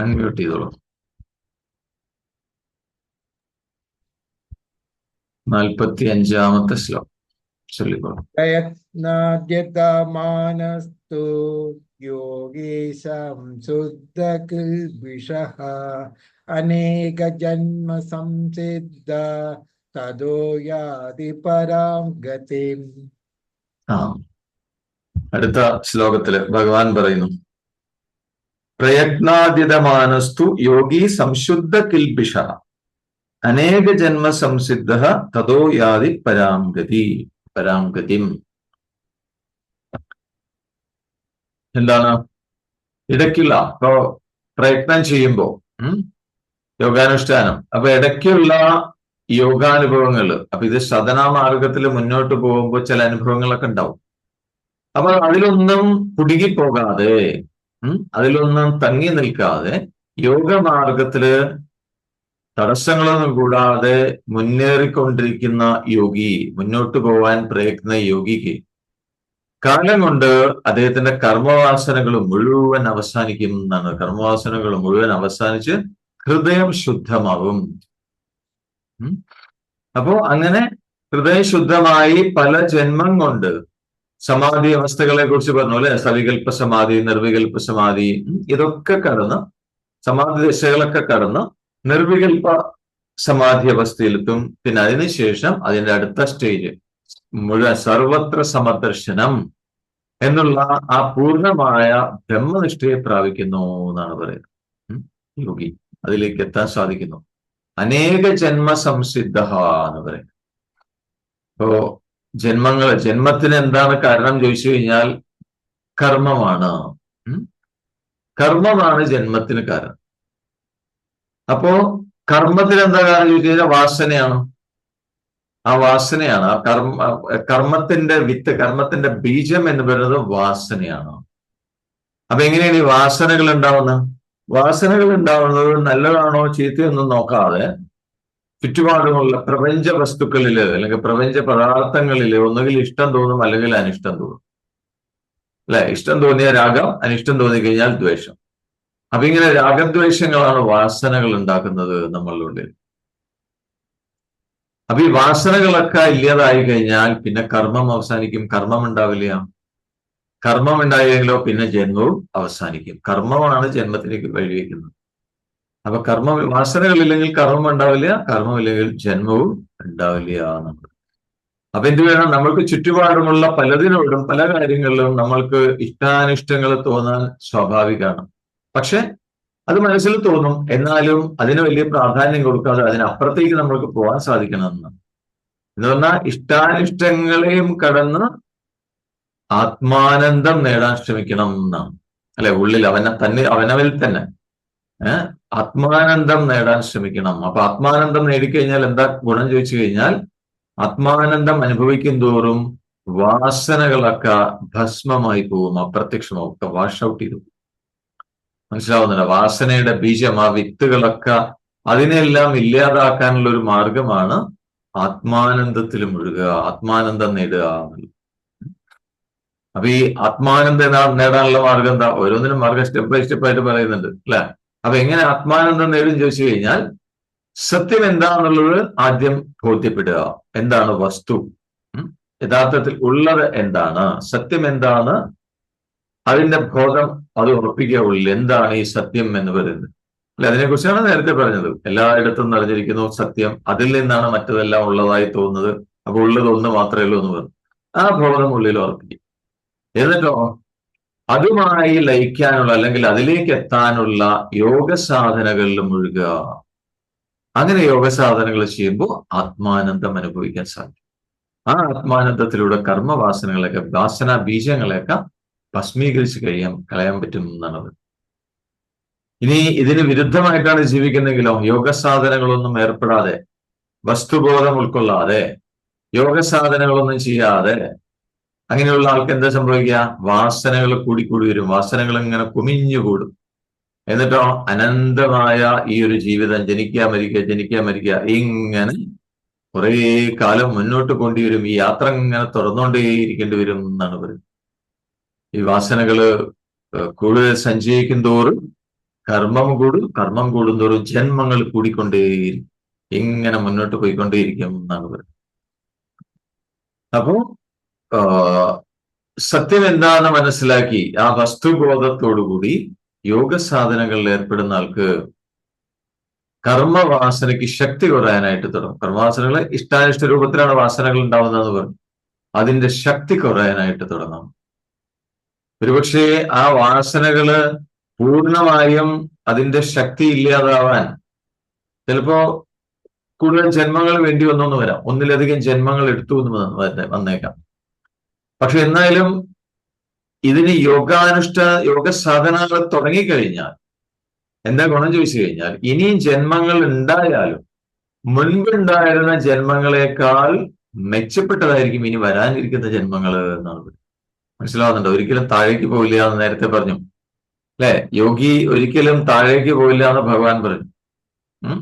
Unmute ചെയ്തോളൂ. നാൽപ്പത്തി അഞ്ചാമത്തെ ശ്ലോകം. ചൊല്ലിക്കോളൂ. പ്രയത്നാദ്യതമാനസ്തു യോഗീശം ശുദ്ധകിൽബിഷഃ അനേക ജന്മ സംസിദ്ധ തതോ യാതി പരാം ഗതിം. ആ. അടുത്ത ശ്ലോകത്തിൽ ഭഗവാൻ പറയുന്നു പ്രയത്നാദിതമാനസ്തു യോഗി സംശുദ്ധ കിൽപിഷ. അനേക ജന്മ സംസിദ്ധ തതോ യാതി പരാംഗതി പരാംഗതിം. എന്താണ്? ഇടയ്ക്കുള്ള ഇപ്പോ പ്രയത്നം ചെയ്യുമ്പോ ഉം, യോഗാനുഷ്ഠാനം. അപ്പൊ ഇടയ്ക്കുള്ള യോഗാനുഭവങ്ങൾ അപ്പൊ ഇത് സദനാ മാർഗത്തിൽ മുന്നോട്ട് പോകുമ്പോൾ ചില അനുഭവങ്ങളൊക്കെ ഉണ്ടാവും. അപ്പൊ അതിലൊന്നും കുടുങ്ങിപ്പോകാതെ അതിലൊന്നും തങ്ങി നിൽക്കാതെ യോഗമാർഗത്തിൽ തടസ്സങ്ങളൊന്നും കൂടാതെ മുന്നേറിക്കൊണ്ടിരിക്കുന്ന യോഗി മുന്നോട്ട് പോവാൻ പ്രയത്ന യോഗിക്ക് കാലം കൊണ്ട് അദ്ദേഹത്തിന്റെ കർമ്മവാസനകൾ മുഴുവൻ അവസാനിക്കും എന്നാണ്. കർമ്മവാസനകൾ മുഴുവൻ അവസാനിച്ച് ഹൃദയം ശുദ്ധമാവും. അപ്പോ അങ്ങനെ ഹൃദയം ശുദ്ധമായി പല ജന്മം കൊണ്ട് സമാധി അവസ്ഥകളെ കുറിച്ച് പറഞ്ഞു അല്ലെ? സവികൽപ്പ സമാധി നിർവികൽപ്പ സമാധി ഇതൊക്കെ കടന്ന് സമാധി ദശകളൊക്കെ കടന്ന് നിർവികൽപ്പ സമാധി അവസ്ഥയിലെത്തും. പിന്നെ അതിനുശേഷം അതിന്റെ അടുത്ത സ്റ്റേജ് മുഴുവൻ സർവത്ര സമദർശനം എന്നുള്ള ആ പൂർണമായ ബ്രഹ്മനിഷ്ഠയെ പ്രാപിക്കുന്നു എന്നാണ് പറയുന്നത്. യോഗി അതിലേക്ക് എത്താൻ സാധിക്കുന്നു. അനേക ജന്മ സംസിദ്ധ എന്ന് പറയുന്നത്. ഇപ്പോ ജന്മങ്ങൾ ജന്മത്തിന് എന്താണ് കാരണം ചോദിച്ചു കഴിഞ്ഞാൽ കർമ്മമാണ്. കർമ്മമാണ് ജന്മത്തിന് കാരണം. അപ്പോ കർമ്മത്തിന് എന്താ കാരണം ചോദിച്ചു കഴിഞ്ഞാൽ വാസനയാണ്. ആ വാസനയാണ്. ആ കർമ്മ കർമ്മത്തിന്റെ വിത്ത് കർമ്മത്തിന്റെ ബീജം എന്ന് പറയുന്നത് വാസനയാണ്. അപ്പൊ എങ്ങനെയാണ് ഈ വാസനകൾ ഉണ്ടാവുന്നത്? വാസനകൾ ഉണ്ടാവുന്നത് നല്ലതാണോ ചീത്തയൊന്നും നോക്കാതെ ചുറ്റുപാടുമുള്ള പ്രപഞ്ച വസ്തുക്കളിൽ അല്ലെങ്കിൽ പ്രപഞ്ച പദാർത്ഥങ്ങളിൽ ഒന്നുകിൽ ഇഷ്ടം തോന്നും അല്ലെങ്കിൽ അനിഷ്ടം തോന്നും. അല്ലെ? ഇഷ്ടം തോന്നിയ രാഗം അനിഷ്ടം തോന്നി കഴിഞ്ഞാൽ ദ്വേഷം. അപ്പൊ ഇങ്ങനെ രാഗദ്വേഷങ്ങളാണ് വാസനകൾ ഉണ്ടാക്കുന്നത് നമ്മളുടെ ഉള്ളിൽ അപ്പൊ ഈ വാസനകളൊക്കെ ഇല്ലാതായി കഴിഞ്ഞാൽ പിന്നെ കർമ്മം അവസാനിക്കും. കർമ്മം ഉണ്ടാവില്ല. കർമ്മം ഉണ്ടായില്ലെങ്കിലോ പിന്നെ ജന്മവും അവസാനിക്കും. കർമ്മമാണ് ജന്മത്തിലേക്ക് വഴിവെക്കുന്നത്. അപ്പൊ കർമ്മ വാസനകളില്ലെങ്കിൽ കർമ്മം ഉണ്ടാവില്ല കർമ്മമില്ലെങ്കിൽ ജന്മവും ഉണ്ടാവില്ല എന്നുള്ളത്. അപ്പൊ എന്ത് വേണം? നമ്മൾക്ക് ചുറ്റുപാടുമുള്ള പലതിനോടും പല കാര്യങ്ങളിലും നമ്മൾക്ക് ഇഷ്ടാനിഷ്ടങ്ങൾ തോന്നാൻ സ്വാഭാവികമാണ്. പക്ഷെ അത് മനസ്സിൽ തോന്നും എന്നാലും അതിന് വലിയ പ്രാധാന്യം കൊടുക്കാതെ അതിനപ്പുറത്തേക്ക് നമ്മൾക്ക് പോകാൻ സാധിക്കണമെന്ന് എന്ന് പറഞ്ഞാൽ ഇഷ്ടാനിഷ്ടങ്ങളെയും കടന്ന് ആത്മാനന്ദം നേടാൻ ശ്രമിക്കണം എന്നാണ്. അല്ലെ ഉള്ളിൽ അവനെ തന്നെ അവനവൽ തന്നെ ഏഹ്? ആത്മാനന്ദം നേടാൻ ശ്രമിക്കണം. അപ്പൊ ആത്മാനന്ദം നേടിക്കഴിഞ്ഞാൽ എന്താ ഗുണം ചോദിച്ചു കഴിഞ്ഞാൽ ആത്മാനന്ദം അനുഭവിക്കും തോറും വാസനകളൊക്കെ ഭസ്മമായി പോകും അപ്രത്യക്ഷമാവും. ഒക്കെ വാഷ് ഔട്ട് ചെയ്തു. മനസ്സിലാവുന്നില്ല വാസനയുടെ ബീജം ആ വിത്തുകളൊക്കെ അതിനെല്ലാം ഇല്ലാതാക്കാനുള്ള ഒരു മാർഗമാണ് ആത്മാനന്ദത്തിൽ മുഴുകുക ആത്മാനന്ദം നേടുക അപ്പൊ ഈ ആത്മാനന്ദ നേടാനുള്ള മാർഗം എന്താ? ഓരോന്നിനും മാർഗം സ്റ്റെപ്പ് ബൈ സ്റ്റെപ്പ് ആയിട്ട് പറയുന്നുണ്ട് അല്ലെ? അപ്പൊ എങ്ങനെ ആത്മാനന്ദം നേടും ചോദിച്ചു കഴിഞ്ഞാൽ സത്യം എന്താണെന്നുള്ളത് ആദ്യം ബോധ്യപ്പെടുക. എന്താണ് വസ്തു? യഥാർത്ഥത്തിൽ ഉള്ളത് എന്താണ്? സത്യം എന്താണ്? അതിന്റെ ബോധം അത് ഉറപ്പിക്കുക ഉള്ളിൽ എന്താണ് ഈ സത്യം എന്ന് പറയുന്നത്. അല്ലെ? അതിനെക്കുറിച്ചാണ് നേരത്തെ പറഞ്ഞത്. എല്ലായിടത്തും നിറഞ്ഞിരിക്കുന്നു സത്യം. അതിൽ നിന്നാണ് മറ്റതെല്ലാം ഉള്ളതായി തോന്നുന്നത്. അപ്പൊ ഉള്ളത് ഒന്ന് മാത്രമേ ഉള്ളൂ എന്ന് പറഞ്ഞു. ആ ബോധം ഉള്ളിൽ ഉറപ്പിക്കും എന്നിട്ടോ? അതുമായി ലയിക്കാനുള്ള അല്ലെങ്കിൽ അതിലേക്ക് എത്താനുള്ള യോഗ സാധനകളിൽ മുഴുകുക. അങ്ങനെ യോഗ സാധനകൾ ചെയ്യുമ്പോൾ ആത്മാനന്ദം അനുഭവിക്കാൻ സാധിക്കും. ആ ആത്മാനന്ദത്തിലൂടെ കർമ്മവാസനകളെയൊക്കെ വാസന ബീജങ്ങളെയൊക്കെ ഭസ്മീകരിച്ച് കഴിയാൻ കളയാൻ പറ്റും എന്നാണത്. ഇനി ഇതിന് വിരുദ്ധമായിട്ടാണ് ജീവിക്കുന്നെങ്കിലോ യോഗ സാധനങ്ങളൊന്നും ഏർപ്പെടാതെ വസ്തുബോധം ഉൾക്കൊള്ളാതെ യോഗ സാധനങ്ങളൊന്നും ചെയ്യാതെ അങ്ങനെയുള്ള ആൾക്ക് എന്താ സംഭവിക്കുക? വാസനകൾ കൂടിക്കൂടി വരും. വാസനകൾ ഇങ്ങനെ കുമിഞ്ഞുകൂടും എന്നിട്ടോ അനന്തമായ ഈ ഒരു ജീവിതം ജനിക്കുക മരിക്കുക ജനിക്കുക മരിക്കുക ഇങ്ങനെ കുറേ കാലം മുന്നോട്ട് കൊണ്ടുവരും. ഈ യാത്ര ഇങ്ങനെ തുറന്നുകൊണ്ടേയിരിക്കേണ്ടി വരും എന്നാണ് പറയുന്നത്. ഈ വാസനകൾ കൂടുതൽ സഞ്ചയിക്കും തോറും കർമ്മം കൂടും കർമ്മം കൂടുന്തോറും ജന്മങ്ങൾ കൂടിക്കൊണ്ടേയിരിക്കും ഇങ്ങനെ മുന്നോട്ട് പോയിക്കൊണ്ടേയിരിക്കും എന്നാണ് പറയുന്നത്. അപ്പോ സത്യം എന്താണെന്ന് മനസ്സിലാക്കി ആ വസ്തുബോധത്തോടുകൂടി യോഗ സാധനങ്ങളിൽ ഏർപ്പെടുന്ന ആൾക്ക് കർമ്മവാസനയ്ക്ക് ശക്തി കുറയാനായിട്ട് തുടങ്ങും. കർമ്മവാസനകളെ ഇഷ്ടാനിഷ്ട രൂപത്തിലാണ് വാസനകൾ ഉണ്ടാവുന്നതെന്ന് പറഞ്ഞു. അതിന്റെ ശക്തി കുറയാനായിട്ട് തുടങ്ങും. ഒരുപക്ഷെ ആ വാസനകൾ പൂർണമായും അതിന്റെ ശക്തി ഇല്ലാതാവാൻ ചിലപ്പോ കൂടുതൽ ജന്മങ്ങൾ വേണ്ടി വന്നൊന്നു വരാം. ഒന്നിലധികം ജന്മങ്ങൾ എടുത്തു എന്ന് വന്നേക്കാം. പക്ഷെ എന്നാലും ഇതിന് യോഗാനുഷ്ഠ യോഗ സാധനങ്ങൾ തുടങ്ങിക്കഴിഞ്ഞാൽ എന്താ ഗുണം ചോദിച്ചു കഴിഞ്ഞാൽ ഇനിയും ജന്മങ്ങൾ ഉണ്ടായാലും മുൻപുണ്ടായിരുന്ന ജന്മങ്ങളെക്കാൾ മെച്ചപ്പെട്ടതായിരിക്കും ഇനി വരാനിരിക്കുന്ന ജന്മങ്ങൾ എന്നാണ് മനസ്സിലാവുന്നുണ്ട്? ഒരിക്കലും താഴേക്ക് പോവില്ല എന്ന് നേരത്തെ പറഞ്ഞു. അല്ലെ? യോഗി ഒരിക്കലും താഴേക്ക് പോവില്ല എന്ന് ഭഗവാൻ പറഞ്ഞു.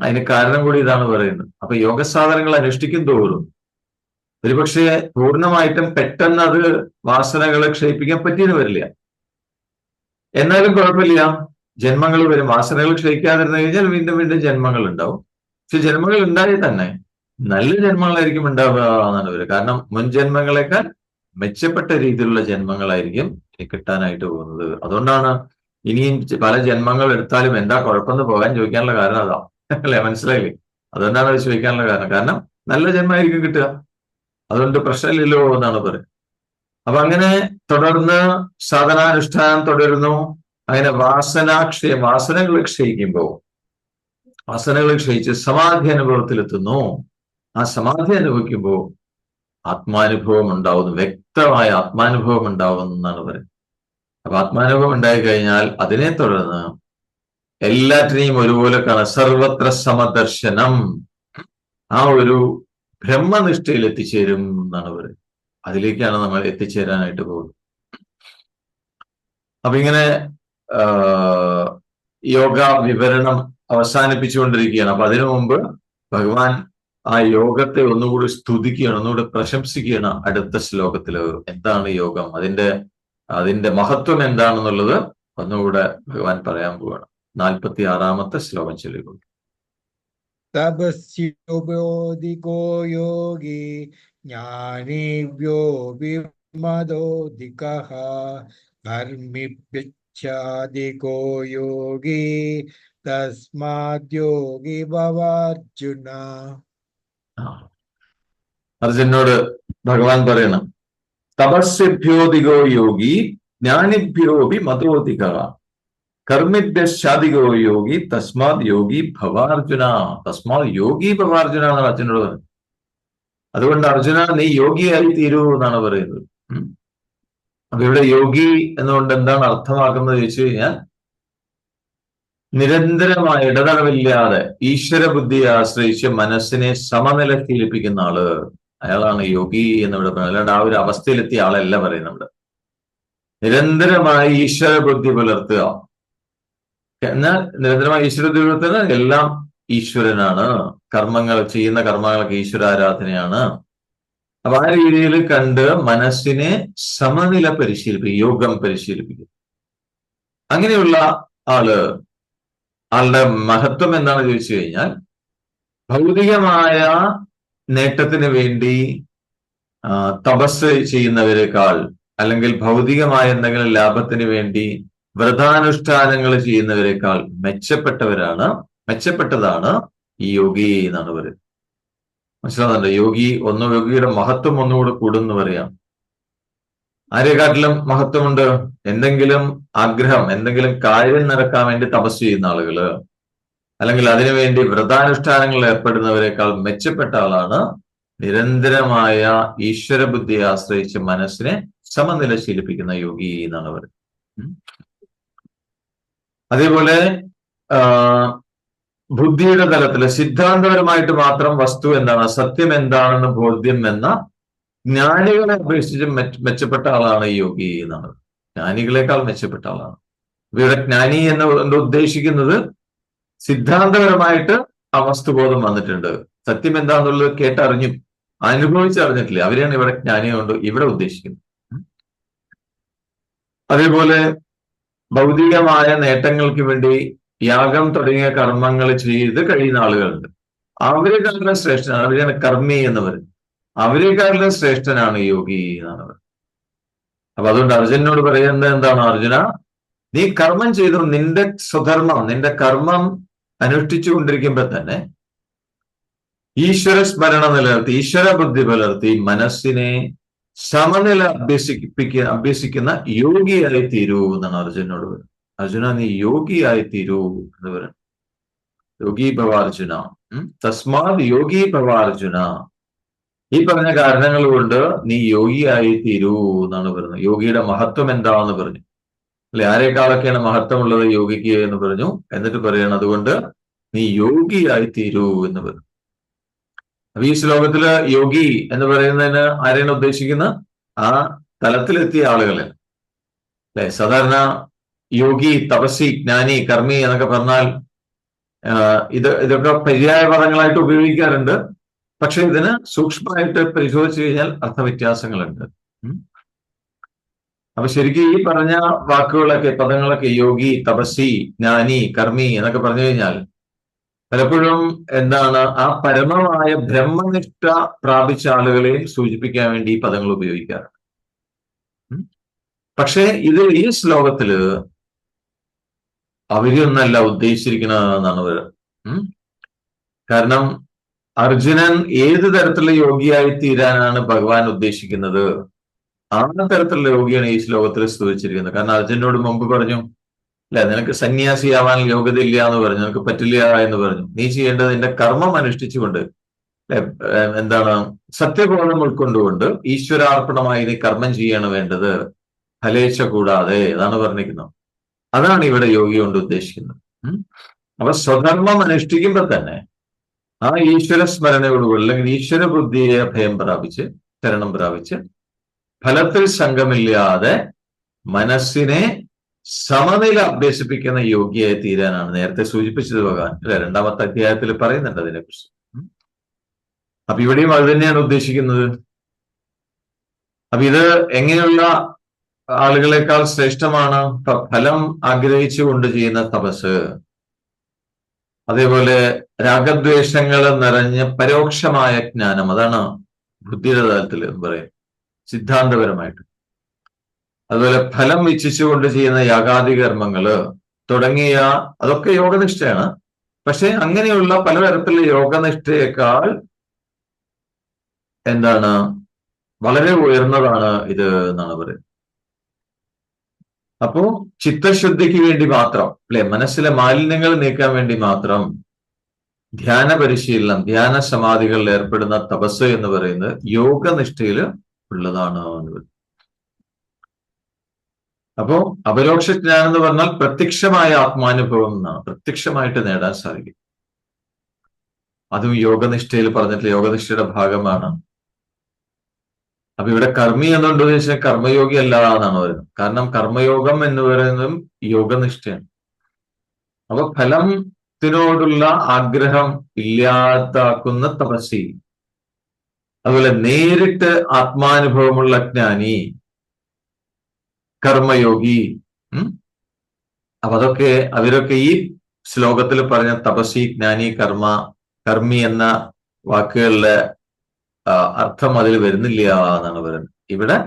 അതിന് കാരണം കൂടി ഇതാണ് പറയുന്നത്. അപ്പൊ യോഗ സാധനങ്ങൾ അനുഷ്ഠിക്കും തോറും ഒരുപക്ഷെ പൂർണമായിട്ടും പെട്ടെന്ന് അത് വാസനകളെ ക്ഷയിപ്പിക്കാൻ പറ്റിയെന്ന് വരില്ല. എന്നാലും കുഴപ്പമില്ല. ജന്മങ്ങൾ വരും. വാസനകൾ ക്ഷയിക്കാതിരുന്നു കഴിഞ്ഞാൽ വീണ്ടും വീണ്ടും ജന്മങ്ങൾ ഉണ്ടാവും. പക്ഷെ ജന്മങ്ങൾ ഉണ്ടായി തന്നെ നല്ല ജന്മങ്ങളായിരിക്കും ഉണ്ടാവുക എന്നാണ് കാരണം മുൻ ജന്മങ്ങളെക്കാൾ മെച്ചപ്പെട്ട രീതിയിലുള്ള ജന്മങ്ങളായിരിക്കും കിട്ടാനായിട്ട് പോകുന്നത്. അതുകൊണ്ടാണ് ഇനിയും പല ജന്മങ്ങൾ എടുത്താലും എന്താ കുഴപ്പമെന്ന് പോകാൻ ചോദിക്കാനുള്ള കാരണം അതാ. അല്ലെ? മനസ്സിലായില്ലേ? അതുകൊണ്ടാണ് അത് ചോദിക്കാനുള്ള കാരണം. കാരണം നല്ല ജന്മമായിരിക്കും കിട്ടുക. അതുകൊണ്ട് പ്രശ്നമില്ലല്ലോ എന്നാണ് പറയുന്നത്. അപ്പൊ അങ്ങനെ തുടർന്ന് സാധനാനുഷ്ഠാനം തുടരുന്നു. അങ്ങനെ വാസനാക്ഷയം വാസനകൾ ക്ഷയിക്കുമ്പോൾ വാസനകൾ ക്ഷയിച്ച് സമാധി അനുഭവത്തിലെത്തുന്നു. ആ സമാധി അനുഭവിക്കുമ്പോൾ ആത്മാനുഭവം ഉണ്ടാവുന്നു. വ്യക്തമായ ആത്മാനുഭവം ഉണ്ടാവുന്നു എന്നാണ് പറയുന്നത്. അപ്പൊ ആത്മാനുഭവം ഉണ്ടായി കഴിഞ്ഞാൽ അതിനെ തുടർന്ന് എല്ലാറ്റിനെയും ഒരുപോലെ കാണാം. സർവത്ര സമദർശനം. ആ ഒരു ബ്രഹ്മനിഷ്ഠയിൽ എത്തിച്ചേരും എന്നാണ് പറയുന്നത്. അതിലേക്കാണ് നമ്മൾ എത്തിച്ചേരാനായിട്ട് പോകുന്നത്. അപ്പൊ ഇങ്ങനെ യോഗ വിവരണം അവസാനിപ്പിച്ചുകൊണ്ടിരിക്കുകയാണ്. അപ്പൊ അതിനു മുമ്പ് ഭഗവാൻ ആ യോഗത്തെ ഒന്നുകൂടി സ്തുതിക്കുകയാണ് ഒന്നുകൂടി പ്രശംസിക്കുകയാണ് അടുത്ത ശ്ലോകത്തിൽ എന്താണ് യോഗം? അതിന്റെ അതിന്റെ മഹത്വം എന്താണെന്നുള്ളത് ഒന്നുകൂടെ ഭഗവാൻ പറയാൻ പോവാണ്. നാൽപ്പത്തി ആറാമത്തെ ശ്ലോകം ചൊല്ലിക്കൊള്ളു. തപസ്യോധികോ യോഗി ജ്ഞാനീവ്യോ വിമതോധിക കർമ്മിഭ്യച്ഛാദികോ യോഗി തസ്മാദ്യോഗി ഭവാർജുന ആ. അർജുനോട് ഭഗവാൻ പറയണം തപസ്യഭ്യോധികോ യോഗി ജ്ഞാനിഭ്യോപി മതോധിക കർമ്മിഭ്യശാദികോ യോഗി തസ്മാത് യോഗി ഭവാർജുന. തസ്മാത് യോഗി ഭവാർജുന എന്നാണ് അർജുനോട് പറയുന്നത് അതുകൊണ്ട് അർജുന നീ യോഗിയായി തീരൂ എന്നാണ് പറയുന്നത്. അപ്പൊ ഇവിടെ യോഗി എന്നുകൊണ്ട് എന്താണ് അർത്ഥമാക്കുന്നത് ചോദിച്ചു കഴിഞ്ഞാൽ നിരന്തരമായ ഇടതടവില്ലാതെ ഈശ്വര ബുദ്ധിയെ ആശ്രയിച്ച് മനസ്സിനെ സമനിലത്തിലിപ്പിക്കുന്ന ആൾ അയാളാണ് യോഗി എന്ന് ഇവിടെ പറയുന്നത്. അല്ലാണ്ട് ആ ഒരു അവസ്ഥയിലെത്തിയ ആളല്ല പറയുന്നത് നിരന്തരമായി ഈശ്വര ബുദ്ധി പുലർത്തുക. എന്നാൽ നിരന്തരമായി ഈശ്വര ദൈവത്തിന് എല്ലാം ഈശ്വരനാണ്. കർമ്മങ്ങൾ ചെയ്യുന്ന കർമ്മങ്ങളൊക്കെ ഈശ്വരാരാധനയാണ്. അപ്പൊ ആ രീതിയിൽ കണ്ട് മനസ്സിനെ സമനില പരിശീലിപ്പിക്കും യോഗം പരിശീലിപ്പിക്കും. അങ്ങനെയുള്ള ആൾ ആളുടെ മഹത്വം എന്താണ് ചോദിച്ചു കഴിഞ്ഞാൽ ഭൗതികമായ നേട്ടത്തിന് വേണ്ടി തപസ് ചെയ്യുന്നവരെക്കാൾ അല്ലെങ്കിൽ ഭൗതികമായ എന്തെങ്കിലും ലാഭത്തിന് വേണ്ടി വ്രതാനുഷ്ഠാനങ്ങൾ ചെയ്യുന്നവരെക്കാൾ മെച്ചപ്പെട്ടവരാണ് മെച്ചപ്പെട്ടതാണ് ഈ യോഗി എന്നാണ് പറയുന്നത്. മനസ്സിലാവുന്നുണ്ട്? യോഗി ഒന്ന് യോഗിയുടെ മഹത്വം ഒന്നുകൂടെ കൂടുന്നു പറയാം. ആരെക്കാട്ടിലും മഹത്വമുണ്ട്? എന്തെങ്കിലും ആഗ്രഹം എന്തെങ്കിലും കാര്യം നടക്കാൻ വേണ്ടി തപസ് ചെയ്യുന്ന ആളുകൾ അല്ലെങ്കിൽ അതിനുവേണ്ടി വ്രതാനുഷ്ഠാനങ്ങൾ ഏർപ്പെടുന്നവരെക്കാൾ മെച്ചപ്പെട്ട ആളാണ് നിരന്തരമായ ഈശ്വര ബുദ്ധിയെ ആശ്രയിച്ച് മനസ്സിനെ സമനില ശീലിപ്പിക്കുന്ന യോഗി എന്നാണ് പറയുന്നത്. അതേപോലെ ബുദ്ധിയുടെ തലത്തിൽ സിദ്ധാന്തപരമായിട്ട് മാത്രം വസ്തു എന്താണ്? സത്യം എന്താണെന്ന് ബോധ്യം എന്ന ജ്ഞാനികളെ അപേക്ഷിച്ച് മെച്ച- മെച്ചപ്പെട്ട ആളാണ് യോഗി എന്നാണ്. ജ്ഞാനികളെക്കാൾ മെച്ചപ്പെട്ട ആളാണ്. ഇവിടെ ജ്ഞാനി എന്ന് ഉദ്ദേശിക്കുന്നത്? സിദ്ധാന്തപരമായിട്ട് ആ വസ്തുബോധം വന്നിട്ടുണ്ട്. സത്യം എന്താണെന്നുള്ളത് കേട്ടറിഞ്ഞു അനുഭവിച്ചറിഞ്ഞിട്ടില്ല. അവരെയാണ് ഇവിടെ ജ്ഞാനി കൊണ്ട് ഇവിടെ ഉദ്ദേശിക്കുന്നത്. അതേപോലെ ഭൗതികമായ നേട്ടങ്ങൾക്ക് വേണ്ടി യാഗം തുടങ്ങിയ കർമ്മങ്ങൾ ചെയ്ത് കഴിയുന്ന ആളുകളുണ്ട്. അവരെക്കാളും ശ്രേഷ്ഠനാണ് അവരാണ് കർമ്മി എന്ന് പറയും അവരെക്കാളും ശ്രേഷ്ഠനാണ് യോഗി എന്നാണ് പറയുന്നത് അപ്പൊ അതുകൊണ്ട് അർജുനോട് പറയുന്നത് എന്താണ് അർജുന? നീ കർമ്മം ചെയ്തു നിന്റെ സ്വധർമ്മം നിന്റെ കർമ്മം അനുഷ്ഠിച്ചു കൊണ്ടിരിക്കുമ്പോ തന്നെ ഈശ്വര സ്മരണ നിലനിർത്തി ഈശ്വര ബുദ്ധി പുലർത്തി മനസ്സിനെ സമനില അഭ്യസിപ്പിക്ക അഭ്യസിക്കുന്ന യോഗിയായി തീരൂ എന്നാണ് അർജുനോട് പറയുന്നത്. അർജുന നീ യോഗിയായി തീരൂ എന്ന് പറയുന്നത്. യോഗി ഭവാർജുന തസ്മാത് യോഗി ഭവാർജുന ഈ പറഞ്ഞ കാരണങ്ങൾ കൊണ്ട് നീ യോഗിയായി തീരൂ എന്നാണ് പറയുന്നത്. യോഗിയുടെ മഹത്വം എന്താണെന്ന് പറഞ്ഞു. അല്ലെ? ആരെക്കാളൊക്കെയാണ് മഹത്വമുള്ളത് യോഗിക്ക് എന്ന് പറഞ്ഞു. എന്നിട്ട് പറയണം അതുകൊണ്ട് നീ യോഗിയായി തീരൂ എന്ന് പറഞ്ഞു. അപ്പൊ ഈ ശ്ലോകത്തിൽ യോഗി എന്ന് പറയുന്നതിന് ആരെയാണ് ഉദ്ദേശിക്കുന്നത് ആ തലത്തിലെത്തിയ ആളുകളെ. അല്ലെ? സാധാരണ യോഗി തപസി ജ്ഞാനി കർമ്മി എന്നൊക്കെ പറഞ്ഞാൽ ഇത് ഇതൊക്കെ പര്യായ പദങ്ങളായിട്ട് ഉപയോഗിക്കാറുണ്ട്. പക്ഷെ ഇതിന് സൂക്ഷ്മമായിട്ട് പരിശോധിച്ചു കഴിഞ്ഞാൽ അർത്ഥവ്യത്യാസങ്ങളുണ്ട്. അപ്പൊ ശരിക്കും ഈ പറഞ്ഞ വാക്കുകളൊക്കെ പദങ്ങളൊക്കെ യോഗി തപസ്വി ജ്ഞാനി കർമ്മി എന്നൊക്കെ പറഞ്ഞു കഴിഞ്ഞാൽ പലപ്പോഴും എന്താണ് ആ പരമമായ ബ്രഹ്മനിഷ്ഠ പ്രാപിച്ച ആളുകളെ സൂചിപ്പിക്കാൻ വേണ്ടി ഈ പദങ്ങൾ ഉപയോഗിക്കാറുണ്ട് പക്ഷേ ഇത് ഈ ശ്ലോകത്തിൽ അവരൊന്നല്ല ഉദ്ദേശിച്ചിരിക്കുന്നതെന്നാണ് അവർ കാരണം അർജുനൻ ഏത് തരത്തിലുള്ള യോഗിയായി തീരാനാണ് ഭഗവാൻ ഉദ്ദേശിക്കുന്നത്? ആ തരത്തിലുള്ള യോഗിയാണ് ഈ ശ്ലോകത്തിൽ സ്തുതിച്ചിരിക്കുന്നത്. കാരണം അർജുനോട് മുമ്പ് പറഞ്ഞു അല്ലെ? നിനക്ക് സന്യാസിയാവാൻ യോഗ്യത ഇല്ല എന്ന് പറഞ്ഞു നിനക്ക് പറ്റില്ല എന്ന് പറഞ്ഞു. നീ ചെയ്യേണ്ടത് നിന്റെ കർമ്മം അനുഷ്ഠിച്ചുകൊണ്ട് എന്താണ്? സത്യബോധം ഉൾക്കൊണ്ടുകൊണ്ട് ഈശ്വരാർപ്പണമായി നീ കർമ്മം ചെയ്യാണ് വേണ്ടത്. ഫലേച്ഛ കൂടാതെ അതാണ് പറഞ്ഞിരിക്കുന്നത്. അതാണ് ഇവിടെ യോഗി കൊണ്ട് ഉദ്ദേശിക്കുന്നത് അപ്പൊ സ്വധർമ്മം അനുഷ്ഠിക്കുമ്പോൾ തന്നെ ആ ഈശ്വര സ്മരണയോടുകൂടി അല്ലെങ്കിൽ ഈശ്വര ബുദ്ധിയെ ഭയം പ്രാപിച്ച് ശരണം പ്രാപിച്ച് ഫലത്തിൽ സംഘമില്ലാതെ മനസ്സിനെ സമനില അഭ്യസിപ്പിക്കുന്ന യോഗിയായി തീരാനാണ്. നേരത്തെ സൂചിപ്പിച്ചത് ഭഗവാൻ. അല്ലെ? രണ്ടാമത്തെ അധ്യായത്തിൽ പറയുന്നുണ്ട് അതിനെക്കുറിച്ച്. അപ്പൊ ഇവിടെയും അത് തന്നെയാണ് ഉദ്ദേശിക്കുന്നത്. അപ്പൊ ഇത് എങ്ങനെയുള്ള ആളുകളെക്കാൾ ശ്രേഷ്ഠമാണ്? ഫലം ആഗ്രഹിച്ചുകൊണ്ട് ചെയ്യുന്ന തപസ്. അതേപോലെ രാഗദ്വേഷങ്ങൾ നിറഞ്ഞ പരോക്ഷമായ ജ്ഞാനം. അതാണ് ബുദ്ധിയുടെ തലത്തിൽ എന്ന് പറയും സിദ്ധാന്തപരമായിട്ട്. അതുപോലെ ഫലം ഇച്ഛിച്ചുകൊണ്ട് ചെയ്യുന്ന യാഗാദി കർമ്മങ്ങൾ തുടങ്ങിയ അതൊക്കെ യോഗനിഷ്ഠയാണ്. പക്ഷെ അങ്ങനെയുള്ള പലതരത്തിലുള്ള യോഗനിഷ്ഠയേക്കാൾ എന്താണ് വളരെ ഉയർന്നതാണ് ഇത് എന്നാണ് പറയുന്നത്. അപ്പോ ചിത്തശുദ്ധിക്ക് വേണ്ടി മാത്രം അല്ലെ? മനസ്സിലെ മാലിന്യങ്ങൾ നീക്കാൻ വേണ്ടി മാത്രം ധ്യാന പരിശീലനം ധ്യാന സമാധികളിൽ ഏർപ്പെടുന്ന തപസ് എന്ന് പറയുന്നത് യോഗനിഷ്ഠയിൽ ഉള്ളതാണ് എന്ന് പറയും അപ്പോ അപരോക്ഷ ജ്ഞാനം എന്ന് പറഞ്ഞാൽ പ്രത്യക്ഷമായ ആത്മാനുഭവം എന്നാണ്. പ്രത്യക്ഷമായിട്ട് നേടാൻ സാധിക്കും. അതും യോഗനിഷ്ഠയിൽ പറഞ്ഞിട്ടുള്ള യോഗനിഷ്ഠയുടെ ഭാഗമാണ്. അപ്പൊ ഇവിടെ കർമ്മി എന്നുണ്ടോ എന്ന് വെച്ചാൽ കർമ്മയോഗി അല്ലാതാണ് പറയുന്നത്. കാരണം കർമ്മയോഗം എന്ന് പറയുന്നതും യോഗനിഷ്ഠയാണ്. അപ്പൊ ഫലത്തിനോടുള്ള ആഗ്രഹം ഇല്ലാതാക്കുന്ന തപസ്സി. അതുപോലെ നേരിട്ട് ആത്മാനുഭവമുള്ള ജ്ഞാനി കർമ്മയോഗി. അപ്പൊ അതൊക്കെ അവരൊക്കെ ഈ ശ്ലോകത്തിൽ പറഞ്ഞ തപസി ജ്ഞാനി കർമ്മ കർമ്മി എന്ന വാക്കുകളിലെ അർത്ഥം അതിൽ വരുന്നില്ല എന്നാണ് പറയുന്നത്. ഇവിടെ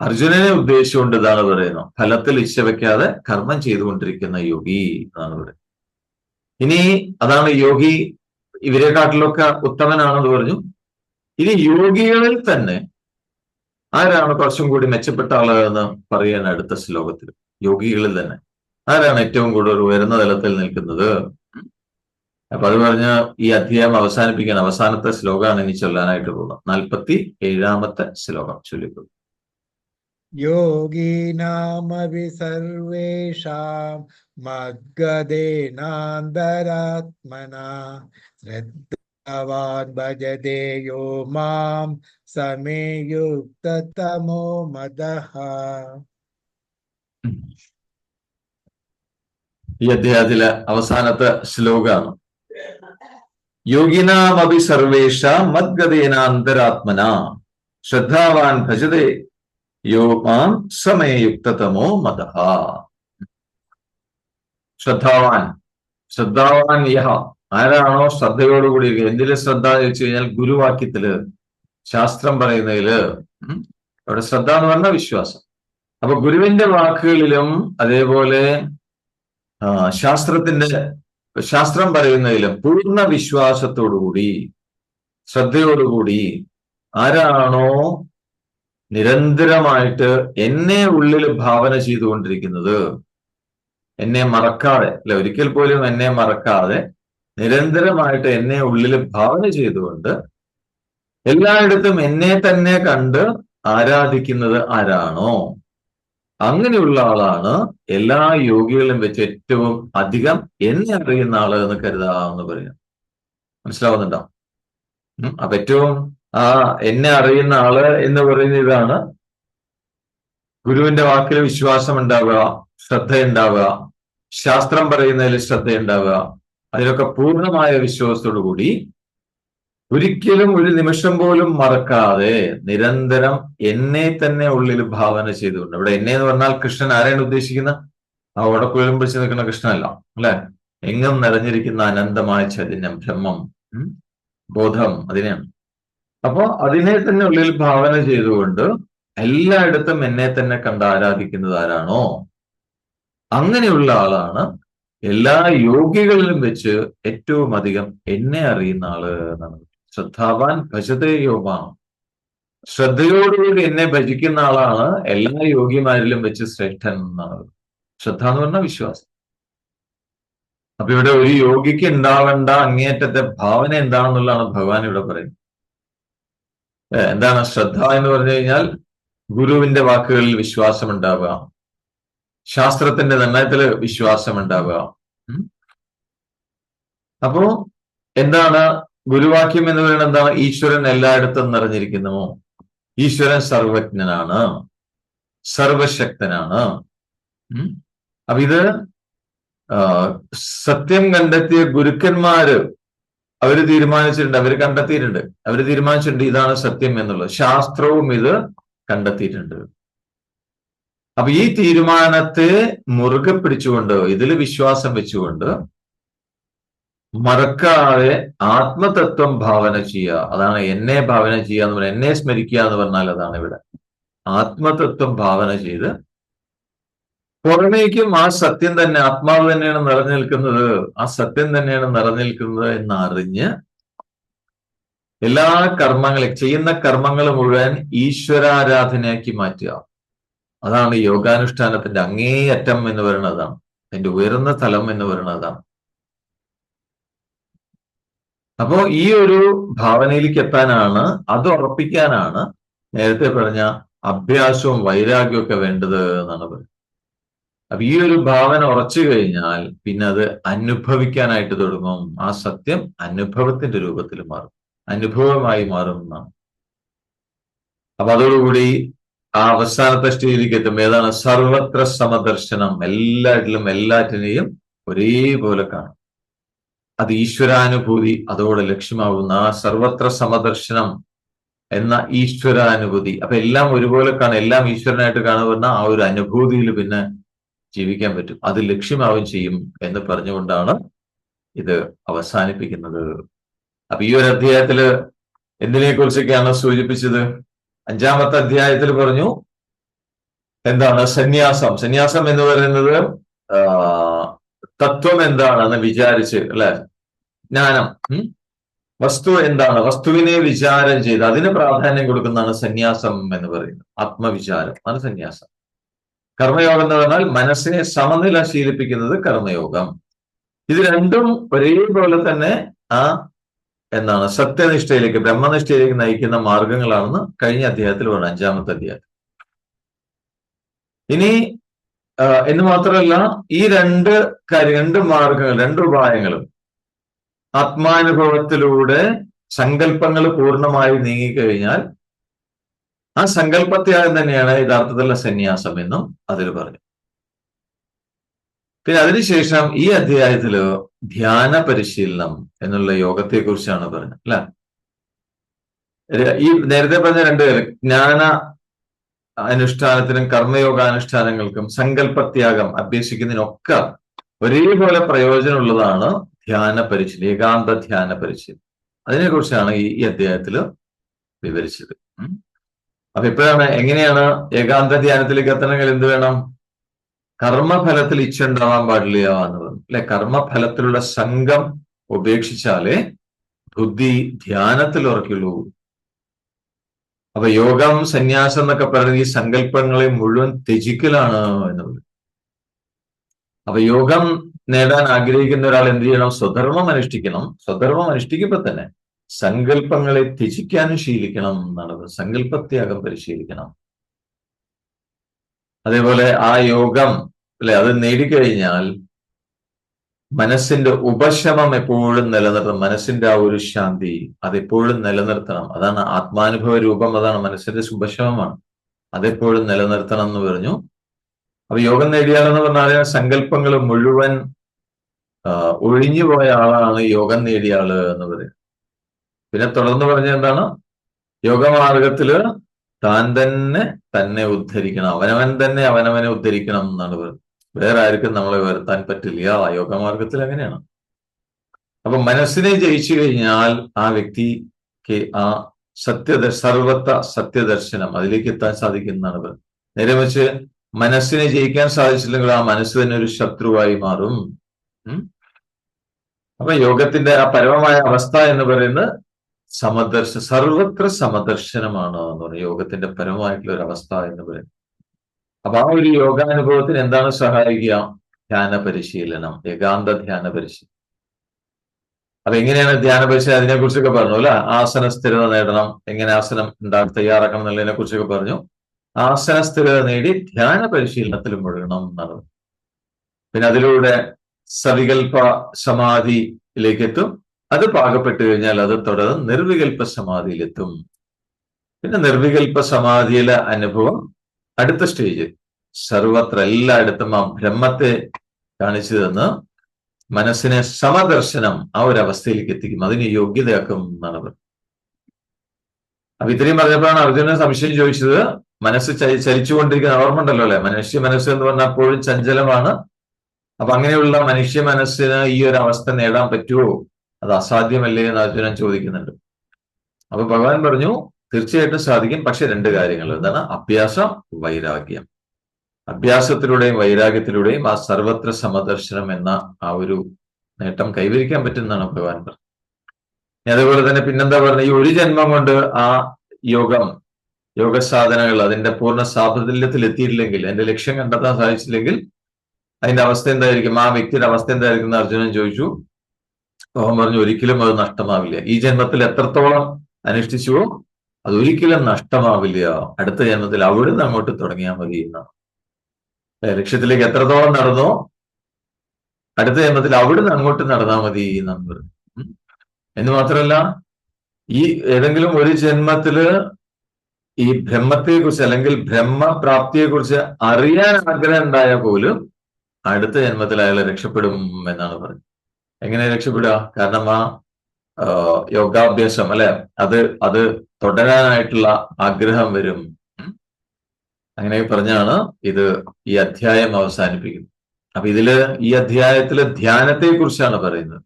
അർജുനനെ ഉദ്ദേശിച്ചുകൊണ്ട് ഇതാണ് പറയുന്നത്. ഫലത്തിൽ ഇച്ഛ വെക്കാതെ കർമ്മം ചെയ്തുകൊണ്ടിരിക്കുന്ന യോഗി എന്നാണ് പറയുന്നത്. ഇനി അതാണ് യോഗി ഇവരെക്കാട്ടിലൊക്കെ ഉത്തമനാണെന്ന് പറഞ്ഞു. ഇനി യോഗികളിൽ തന്നെ ആരാണ് കുറച്ചും കൂടി മെച്ചപ്പെട്ട ആളുകളെന്ന് പറയാൻ അടുത്ത ശ്ലോകത്തിൽ യോഗികളിൽ തന്നെ. ആരാണ് ഏറ്റവും കൂടുതൽ ഉയർന്ന തലത്തിൽ നിൽക്കുന്നത്? അപ്പൊ അത് പറഞ്ഞ ഈ അധ്യായം അവസാനിപ്പിക്കാൻ അവസാനത്തെ ശ്ലോകമാണ് ഇനി ചൊല്ലാനായിട്ട് പോകുന്നത്. നാൽപ്പത്തി ഏഴാമത്തെ ശ്ലോകം ചൊല്ലിക്കൊള്ളു സർവേഷാം മദ്ഗതേനാന്തരാത്മന ശ്രദ്ധാവാൻ ഭജതേ യോ മാം സമേ യുക്തതമോ മദഃ ഈ അധ്യായത്തിലെ അവസാനത്തെ ശ്ലോകമാണ്. യോഗിനാമപി സർവേഷ മദ്ഗതേന അന്തരാത്മന ശ്രദ്ധാവാൻ ഭജതേ. യോ മാം സമയയുക്തതമോ മത ശ്രദ്ധാവാൻ. ശ്രദ്ധാവാൻ യഹ. ആരാണോ ശ്രദ്ധയോടുകൂടി എന്തിൽ ശ്രദ്ധ എന്ന് വെച്ച് കഴിഞ്ഞാൽ ഗുരുവാക്യത്തിൽ ശാസ്ത്രം പറയുന്നതിൽ. അവിടെ ശ്രദ്ധ എന്ന് പറഞ്ഞാൽ വിശ്വാസം. അപ്പൊ ഗുരുവിന്റെ വാക്കുകളിലും അതേപോലെ ശാസ്ത്രത്തിന്റെ ശാസ്ത്രം പറയുന്നതിലും പൂർണ വിശ്വാസത്തോടുകൂടി ശ്രദ്ധയോടുകൂടി ആരാണോ നിരന്തരമായിട്ട് എന്നെ ഉള്ളിൽ ഭാവന ചെയ്തുകൊണ്ടിരിക്കുന്നത്. എന്നെ മറക്കാതെ അല്ലെ ഒരിക്കൽ പോലും എന്നെ മറക്കാതെ നിരന്തരമായിട്ട് എന്നെ ഉള്ളിൽ ഭാവന ചെയ്തുകൊണ്ട് എല്ലായിടത്തും എന്നെ തന്നെ കണ്ട് ആരാധിക്കുന്നത് ആരാണോ? അങ്ങനെയുള്ള ആളാണ് എല്ലാ യോഗികളും വെച്ച് ഏറ്റവും അധികം എന്നെ അറിയുന്ന ആൾ എന്ന് കരുതാമെന്ന് പറയാം മനസ്സിലാവുന്നുണ്ടോ. അപ്പൊ ഏറ്റവും ആ എന്നെ അറിയുന്ന ആൾ എന്ന് പറയുന്ന ഇതാണ്. ഗുരുവിന്റെ വാക്കിൽ വിശ്വാസം ഉണ്ടാവുക ശ്രദ്ധ ഉണ്ടാവുക ശാസ്ത്രം പറയുന്നതിൽ ശ്രദ്ധ ഉണ്ടാവുക അതിലൊക്കെ പൂർണമായ വിശ്വാസത്തോടു കൂടി ഒരിക്കലും ഒരു നിമിഷം പോലും മറക്കാതെ നിരന്തരം എന്നെ തന്നെ ഉള്ളിൽ ഭാവന ചെയ്തുകൊണ്ട് ഇവിടെ എന്നെ എന്ന് പറഞ്ഞാൽ കൃഷ്ണൻ ആരെയാണ് ഉദ്ദേശിക്കുന്ന ആ ഉടക്കുഴലും പിടിച്ച് നിൽക്കുന്ന കൃഷ്ണനല്ല അല്ലെ? എങ്ങും നിറഞ്ഞിരിക്കുന്ന അനന്തമായ ചൈതന്യം ബ്രഹ്മം ബോധം അതിനെയാണ്. അപ്പോ അതിനെ തന്നെ ഉള്ളിൽ ഭാവന ചെയ്തുകൊണ്ട് എല്ലായിടത്തും എന്നെ തന്നെ കണ്ട് ആരാധിക്കുന്നത് ആരാണോ? അങ്ങനെയുള്ള ആളാണ് എല്ലാ യോഗികളിലും വെച്ച് ഏറ്റവും അധികം എന്നെ അറിയുന്ന ആൾ എന്നാണ് ശ്രദ്ധാവാൻ ഭജതേ യോഗമാണ് ശ്രദ്ധയോടുകൂടി എന്നെ ഭജിക്കുന്ന ആളാണ് എല്ലാ യോഗിമാരിലും വെച്ച് ശ്രേഷ്ഠൻ എന്നാണ്. ശ്രദ്ധ എന്ന് പറഞ്ഞാൽ വിശ്വാസം. അപ്പൊ ഇവിടെ ഒരു യോഗിക്ക് ഉണ്ടാവേണ്ട അങ്ങേറ്റത്തെ ഭാവന എന്താണെന്നുള്ളതാണ് ഭഗവാൻ ഇവിടെ പറയുന്നത്. എന്താണ്? ശ്രദ്ധ എന്ന് പറഞ്ഞു കഴിഞ്ഞാൽ ഗുരുവിന്റെ വാക്കുകളിൽ വിശ്വാസം ഉണ്ടാവുക ശാസ്ത്രത്തിന്റെ നിർണയത്തിൽ വിശ്വാസം ഉണ്ടാവുക. അപ്പോ എന്താണ് ഗുരുവാക്യം എന്ന് പറയുന്നത് എന്താണ്? ഈശ്വരൻ എല്ലായിടത്തും നിറഞ്ഞിരിക്കുന്നു. ഈശ്വരൻ സർവജ്ഞനാണ്. സർവശക്തനാണ്. അപ്പൊ ഇത് സത്യം കണ്ടെത്തിയ ഗുരുക്കന്മാര് അവർ തീരുമാനിച്ചിട്ടുണ്ട്. അവർ കണ്ടെത്തിയിട്ടുണ്ട്. അവർ തീരുമാനിച്ചിട്ടുണ്ട് ഇതാണ് സത്യം എന്നുള്ളത്. ശാസ്ത്രവും ഇത് കണ്ടെത്തിയിട്ടുണ്ട്. അപ്പൊ ഈ തീരുമാനത്തെ മുറുകെ പിടിച്ചുകൊണ്ട് ഇതിൽ വിശ്വാസം വെച്ചുകൊണ്ട് മറക്കാതെ ആത്മതത്വം ഭാവന ചെയ്യുക. അതാണ് എന്നെ ഭാവന ചെയ്യുക എന്ന് പറഞ്ഞാൽ എന്നെ സ്മരിക്കുക എന്ന് പറഞ്ഞാൽ അതാണ് ഇവിടെ. ആത്മതത്വം ഭാവന ചെയ്ത് പുറമേക്കും ആ സത്യം തന്നെ ആത്മാവ് തന്നെയാണ് നിറഞ്ഞു നിൽക്കുന്നത്. ആ സത്യം തന്നെയാണ് നിറഞ്ഞു നിൽക്കുന്നത് എന്ന് അറിഞ്ഞ് എല്ലാ കർമ്മങ്ങളെ ചെയ്യുന്ന കർമ്മങ്ങൾ മുഴുവൻ ഈശ്വരാരാധനയാക്കി മാറ്റുക. അതാണ് യോഗാനുഷ്ഠാനത്തിന്റെ അങ്ങേയറ്റം എന്ന് പറയുന്നത് അതിന്റെ ഉയർന്ന തലം എന്ന് പറയുന്നത് അപ്പോ ഈ ഒരു ഭാവനയിലേക്ക് എത്താനാണ് അത് ഉറപ്പിക്കാനാണ് നേരത്തെ പറഞ്ഞ അഭ്യാസവും വൈരാഗ്യവും ഒക്കെ വേണ്ടത് എന്നാണ് പറയുന്നത്. അപ്പൊ ഈ ഒരു ഭാവന ഉറച്ചു കഴിഞ്ഞാൽ പിന്നെ അത് അനുഭവിക്കാനായിട്ട് തുടങ്ങും. ആ സത്യം അനുഭവത്തിന്റെ രൂപത്തിൽ മാറും. അനുഭവമായി മാറും എന്നാണ്. അപ്പൊ അതോടുകൂടി ആ അവസാനത്തെ സ്റ്റേജിലേക്ക് എത്തും ഏതാണ് സർവത്ര സമദർശനം. എല്ലാറ്റിലും എല്ലാറ്റിനെയും ഒരേപോലെ കാണും. അത് ഈശ്വരാനുഭൂതി അതോടെ ലക്ഷ്യമാകുന്ന ആ സർവത്ര സമദർശനം എന്ന ഈശ്വരാനുഭൂതി. അപ്പൊ എല്ലാം ഒരുപോലെ കാണും. എല്ലാം ഈശ്വരനായിട്ട് കാണുന്ന ആ ഒരു അനുഭൂതിയിൽ പിന്നെ ജീവിക്കാൻ പറ്റും. അത് ലക്ഷ്യമാവുകയും ചെയ്യും എന്ന് പറഞ്ഞുകൊണ്ടാണ് ഇത് അവസാനിപ്പിക്കുന്നത്. അപ്പൊ ഈ ഒരു അധ്യായത്തിൽ എന്തിനെ കുറിച്ചൊക്കെയാണ് സൂചിപ്പിച്ചത്? അഞ്ചാമത്തെ അധ്യായത്തിൽ പറഞ്ഞു എന്താണ്? സന്യാസം. സന്യാസം എന്ന് പറയുന്നത് തത്വം എന്താണെന്ന് വിചാരിച്ച് അല്ലെ? ജ്ഞാനം. വസ്തു എന്താണ്? വസ്തുവിനെ വിചാരം ചെയ്ത് അതിന് പ്രാധാന്യം കൊടുക്കുന്നതാണ് സന്യാസം എന്ന് പറയുന്നത്. ആത്മവിചാരം. ആണ് സന്യാസം. കർമ്മയോഗം എന്ന് പറഞ്ഞാൽ മനസ്സിനെ സമനില ശീലിപ്പിക്കുന്നത് കർമ്മയോഗം. ഇത് രണ്ടും ഒരേപോലെ തന്നെ ആ എന്താണ് സത്യനിഷ്ഠയിലേക്ക് ബ്രഹ്മനിഷ്ഠയിലേക്ക് നയിക്കുന്ന മാർഗങ്ങളാണെന്ന് കഴിഞ്ഞ അധ്യായത്തിൽ പറഞ്ഞു അഞ്ചാമത്തെ അധ്യായം ഇനി എന്ന് മാത്രമല്ല ഈ രണ്ട് രണ്ട് മാർഗങ്ങൾ രണ്ട് ഉപായങ്ങളും ആത്മാനുഭവത്തിലൂടെ സങ്കല്പങ്ങൾ പൂർണമായി നീങ്ങിക്കഴിഞ്ഞാൽ ആ സങ്കല്പത്യാഗം തന്നെയാണ് യഥാർത്ഥത്തിലുള്ള സന്യാസം എന്നും അതിൽ പറഞ്ഞു. പിന്നെ അതിനുശേഷം ഈ അധ്യായത്തിൽ ധ്യാന പരിശീലനം എന്നുള്ള യോഗത്തെ കുറിച്ചാണ് പറഞ്ഞത് അല്ല? ഈ നേരത്തെ പറഞ്ഞ രണ്ട് ജ്ഞാന അനുഷ്ഠാനത്തിനും കർമ്മയോഗാനുഷ്ഠാനങ്ങൾക്കും സങ്കല്പത്യാഗം അഭ്യസിക്കുന്നതിനൊക്കെ ഒരേപോലെ പ്രയോജനമുള്ളതാണ് ധ്യാന പരിശീലനം ഏകാന്ത ധ്യാന പരിശീലനം. അതിനെക്കുറിച്ചാണ് ഈ ഈ അധ്യായത്തിൽ വിവരിച്ചത്. അപ്പൊ ഇപ്പോഴാണ് എങ്ങനെയാണ് ഏകാന്ത ധ്യാനത്തിലേക്ക് എത്തണമെങ്കിൽ എന്ത് വേണം? കർമ്മഫലത്തിൽ ഇച്ഛ ഉണ്ടാവാൻ പാടില്ല എന്ന് പറഞ്ഞു. അല്ലെ? കർമ്മഫലത്തിലുള്ള സംഘം ഉപേക്ഷിച്ചാലേ ബുദ്ധി ധ്യാനത്തിൽ ഉറക്കുള്ളൂ അപ്പൊ യോഗം സന്യാസം എന്നൊക്കെ പറയുന്നത് ഈ സങ്കല്പങ്ങളെ മുഴുവൻ ത്യജിക്കലാണ് എന്നുള്ളത് അപ്പൊ യോഗം നേടാൻ ആഗ്രഹിക്കുന്ന ഒരാൾ എന്ത് ചെയ്യണം? സ്വധർമ്മം അനുഷ്ഠിക്കണം. സ്വധർമ്മം അനുഷ്ഠിക്കുമ്പോ തന്നെ സങ്കല്പങ്ങളെ ത്യജിക്കാനും ശീലിക്കണം എന്നാണ് സങ്കല്പത്യാഗം പരിശീലിക്കണം. അതേപോലെ ആ യോഗം അല്ലെ അത് നേടിക്കഴിഞ്ഞാൽ മനസ്സിന്റെ ഉപശമം എപ്പോഴും നിലനിർത്തണം. മനസ്സിന്റെ ആ ഒരു ശാന്തി അതെപ്പോഴും നിലനിർത്തണം. അതാണ് ആത്മാനുഭവ രൂപം അതാണ് മനസ്സിന്റെ ഉപശമമാണ് അതെപ്പോഴും നിലനിർത്തണം എന്ന് പറഞ്ഞു. അപ്പൊ യോഗം നേടിയാലെന്ന് പറഞ്ഞാൽ സങ്കല്പങ്ങൾ മുഴുവൻ ഒഴിഞ്ഞു പോയ ആളാണ് യോഗം നേടിയ ആൾ എന്ന് പറയും പിന്നെ തുടർന്ന് പറഞ്ഞ എന്താണ്? യോഗമാർഗത്തിൽ താൻ തന്നെ തന്നെ ഉദ്ധരിക്കണം. അവനവൻ തന്നെ അവനവനെ ഉദ്ധരിക്കണം എന്നാണ് പറയുന്നത് വേറെ ആർക്കും നമ്മളെ വരുത്താൻ പറ്റില്ല. ആ യോഗമാർഗത്തിൽ അങ്ങനെയാണ്. അപ്പൊ മനസ്സിനെ ജയിച്ചു കഴിഞ്ഞാൽ ആ വ്യക്തിക്ക് ആ സത്യദ സർവത്ത സത്യദർശനം അതിലേക്ക് എത്താൻ സാധിക്കുന്നതാണ് പറയുന്നത് നേരെ വെച്ച് മനസ്സിനെ ജയിക്കാൻ സാധിച്ചില്ലെങ്കിൽ ആ മനസ്സ് തന്നെ ഒരു ശത്രുവായി മാറും. അപ്പൊ യോഗത്തിന്റെ ആ പരമമായ അവസ്ഥ എന്ന് പറയുന്നത് സമദർശ സർവത്ര സമദർശനമാണ് എന്ന് പറയുന്നത് യോഗത്തിന്റെ പരമമായിട്ടുള്ള ഒരു അവസ്ഥ എന്ന് പറയുന്നത് അപ്പൊ ആ ഒരു യോഗാനുഭവത്തിന് എന്താണ് സഹായിക്കുക? ധ്യാന പരിശീലനം ഏകാന്ത ധ്യാന പരിശീലനം. അപ്പൊ എങ്ങനെയാണ് ധ്യാന പരിശീലനം? അതിനെ കുറിച്ചൊക്കെ പറഞ്ഞു അല്ലെ? ആസന സ്ഥിരത നേടണം. എങ്ങനെ ആസനം ഉണ്ടാക്കി തയ്യാറാക്കണം എന്നുള്ളതിനെ കുറിച്ചൊക്കെ പറഞ്ഞു. ആസന സ്ഥിരത നേടി ധ്യാന പരിശീലനത്തിൽ മുഴുകണം എന്നാണ്. പിന്നെ അതിലൂടെ സവികൽപ സമാധിയിലേക്ക് എത്തും അത് പാകപ്പെട്ട് കഴിഞ്ഞാൽ അത് തുടർന്ന് നിർവികൽപ്പ സമാധിയിലെത്തും. പിന്നെ നിർവികൽപ്പ സമാധിയിലെ അനുഭവം അടുത്ത സ്റ്റേജ് സർവത്ര എല്ലായിടത്തും ആ ബ്രഹ്മത്തെ കാണിച്ചു തന്ന് മനസ്സിനെ സമദർശനം ആ ഒരു അവസ്ഥയിലേക്ക് എത്തിക്കും. അതിന് യോഗ്യതയാക്കും എന്നാണ് പറയുന്നത് അപ്പൊ ഇത്രയും പറഞ്ഞപ്പോഴാണ് അർജുനൻ സംശയം ചോദിച്ചത്. മനസ്സ് ചലി ചലിച്ചുകൊണ്ടിരിക്കുന്ന ഓർമ്മ ഉണ്ടല്ലോ അല്ലെ? മനുഷ്യ മനസ്സ് എന്ന് പറഞ്ഞാൽ അപ്പോഴും ചഞ്ചലമാണ്. അപ്പൊ അങ്ങനെയുള്ള മനുഷ്യ മനസ്സിന് ഈ ഒരു അവസ്ഥ നേടാൻ പറ്റുമോ അത് അസാധ്യമല്ലേ എന്ന് അർജുനൻ ചോദിക്കുന്നുണ്ട്. അപ്പൊ ഭഗവാൻ പറഞ്ഞു തീർച്ചയായിട്ടും സാധിക്കും പക്ഷെ രണ്ട് കാര്യങ്ങൾ. എന്താണ്? അഭ്യാസം വൈരാഗ്യം. അഭ്യാസത്തിലൂടെയും വൈരാഗ്യത്തിലൂടെയും ആ സർവത്ര സമദർശനം എന്ന ആ ഒരു നേട്ടം കൈവരിക്കാൻ പറ്റുന്നതാണ് ഭഗവാൻ പറഞ്ഞത്. അതേപോലെ തന്നെ പിന്നെന്താ പറഞ്ഞ ഈ ഒരു ജന്മം കൊണ്ട് ആ യോഗം യോഗ സാധനങ്ങൾ അതിന്റെ പൂർണ സാഫല്യത്തിൽ എത്തിയില്ലെങ്കിൽ അതിന്റെ ലക്ഷ്യം കണ്ടെത്താൻ സാധിച്ചില്ലെങ്കിൽ അതിന്റെ അവസ്ഥ എന്തായിരിക്കും? ആ വ്യക്തിയുടെ അവസ്ഥ എന്തായിരിക്കും എന്ന് അർജുനൻ ചോദിച്ചു. ഭഗവാൻ പറഞ്ഞു ഒരിക്കലും അത് നഷ്ടമാവില്ല. ഈ ജന്മത്തിൽ എത്രത്തോളം അനുഷ്ഠിച്ചുവോ അത് ഒരിക്കലും നഷ്ടമാവില്ല. അടുത്ത ജന്മത്തിൽ അവിടുന്ന് അങ്ങോട്ട് തുടങ്ങിയാൽ മതി എന്നാണ്. ലക്ഷ്യത്തിലേക്ക് എത്രത്തോളം നടന്നോ അടുത്ത ജന്മത്തിൽ അവിടുന്ന് അങ്ങോട്ട് നടന്നാൽ മതി എന്നാണ് പറഞ്ഞു എന്ന് മാത്രമല്ല ഈ ഏതെങ്കിലും ഒരു ജന്മത്തിൽ ഈ ബ്രഹ്മത്തെക്കുറിച്ച് അല്ലെങ്കിൽ ബ്രഹ്മപ്രാപ്തിയെക്കുറിച്ച് അറിയാൻ ആഗ്രഹം ഉണ്ടായാൽ പോലും അടുത്ത ജന്മത്തിൽ അയാൾ രക്ഷപ്പെടും എന്നാണ് പറഞ്ഞത്. എങ്ങനെ രക്ഷപ്പെടുക? കാരണം ആ യോഗാഭ്യാസം അല്ലെ? അത് അത് തുടരാനായിട്ടുള്ള ആഗ്രഹം വരും. അങ്ങനെ പറഞ്ഞാണ് ഇത് ഈ അധ്യായം അവസാനിപ്പിക്കുന്നത്. അപ്പൊ ഇതിൽ ഈ അധ്യായത്തിൽ ധ്യാനത്തെ കുറിച്ചാണ് പറയുന്നത്.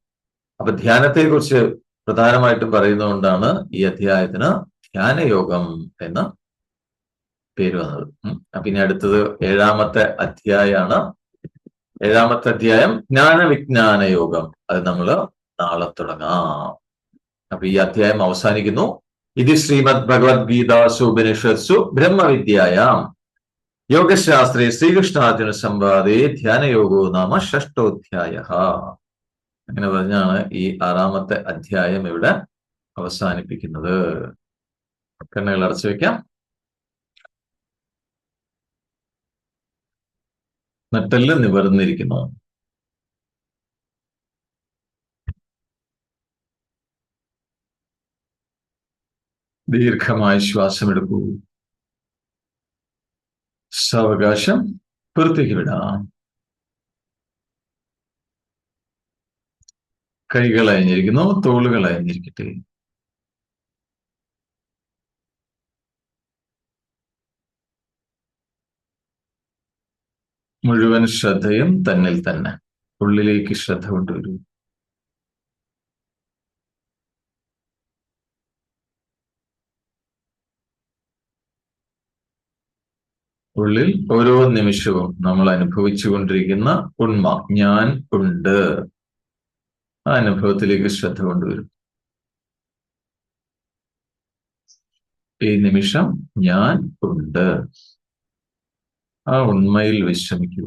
അപ്പൊ ധ്യാനത്തെ കുറിച്ച് പ്രധാനമായിട്ടും പറയുന്നതുകൊണ്ടാണ് ഈ അധ്യായത്തിന് ധ്യാനയോഗം എന്ന് പേര് വന്നത്. അപ്പൊ ഇനി അടുത്തത് ഏഴാമത്തെ അധ്യായമാണ് ഏഴാമത്തെ അധ്യായം ജ്ഞാന വിജ്ഞാന യോഗം. അത് നമ്മൾ നാളെ തുടങ്ങാം. അപ്പൊ ഈ അധ്യായം അവസാനിക്കുന്നു. ഇത് ശ്രീമദ് ഭഗവത്ഗീതാസു ഉപനിഷത്സു ബ്രഹ്മവിദ്യായാം. യോഗശാസ്ത്രേ ശ്രീകൃഷ്ണാർജുന സംവാദേ ധ്യാനയോഗോ നാമ ഷഷ്ടോധ്യായ അങ്ങനെ പറഞ്ഞാണ് ഈ ആറാമത്തെ അധ്യായം ഇവിടെ അവസാനിപ്പിക്കുന്നത്. കണ്ണുകൾ അടച്ചു വെക്കാം. നട്ടെല്ല് നിവർന്നിരിക്കുന്നു. ദീർഘമായ ശ്വാസമെടുക്കൂ. സാവകാശം പുറത്തേക്ക് വിടാം കൈകൾ അയഞ്ഞിരിക്കുന്നു തോളുകൾ അയഞ്ഞിരിക്കട്ടെ മുഴുവൻ ശ്രദ്ധയും തന്നിൽ തന്നെ. ഉള്ളിലേക്ക് ശ്രദ്ധ കൊണ്ടുവരൂ. ഉള്ളിൽ ഓരോ നിമിഷവും നമ്മൾ അനുഭവിച്ചു കൊണ്ടിരിക്കുന്ന ഉണ്മ ഞാൻ ഉണ്ട്. ആ അനുഭവത്തിലേക്ക് ശ്രദ്ധ കൊണ്ടുവരും. ഈ നിമിഷം ഞാൻ ഉണ്ട്. ആ ഉണ്മയിൽ വിശ്രമിക്കൂ.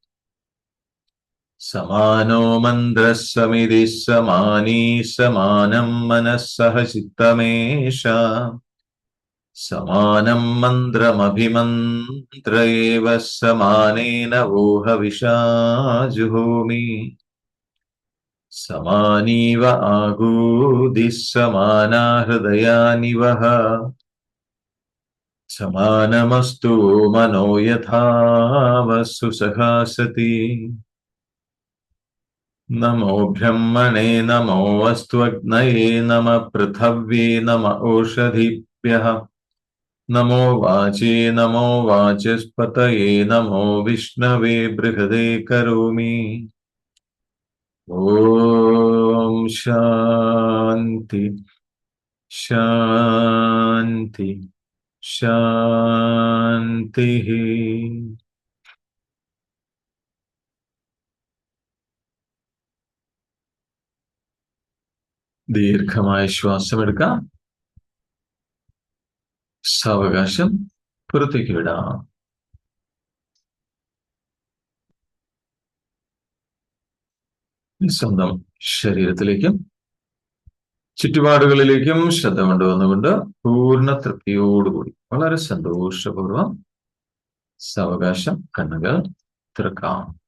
समानो मन्द्रः समितिः समानी समानम् मनःसह चित्तमेष। समानम् मन्द्रमभिमन्त्र एव समानेन वोहविशाजुहोमि समानीव आगूदिः आहूदिः समानाहृदयानिवः समानमस्तु मनो यथा वस्तु सहासति നമോ ബ്രഹ്മണേ നമോ അസ്ത്വഗ്നയേ നമ പൃഥവ്യേ നമ ഓഷധിഭ്യഃ നമോ വാചേ നമോ വാചസ്പതയേ നമോ വിഷ്ണവേ ബൃഹദേ കരോമി ഓം ശാന്തി ശാന്തി ശാന്തി ദീർഘമായ ശ്വാസമെടുക്കാം. സാവകാശം പുറത്തേക്ക് വിടാം. സ്വന്തം ശരീരത്തിലേക്കും ചുറ്റുപാടുകളിലേക്കും ശ്രദ്ധ കൊണ്ടുവന്നുകൊണ്ട് പൂർണ തൃപ്തിയോടുകൂടി വളരെ സന്തോഷപൂർവം സാവകാശം കണ്ണുകൾ തുറക്കാം.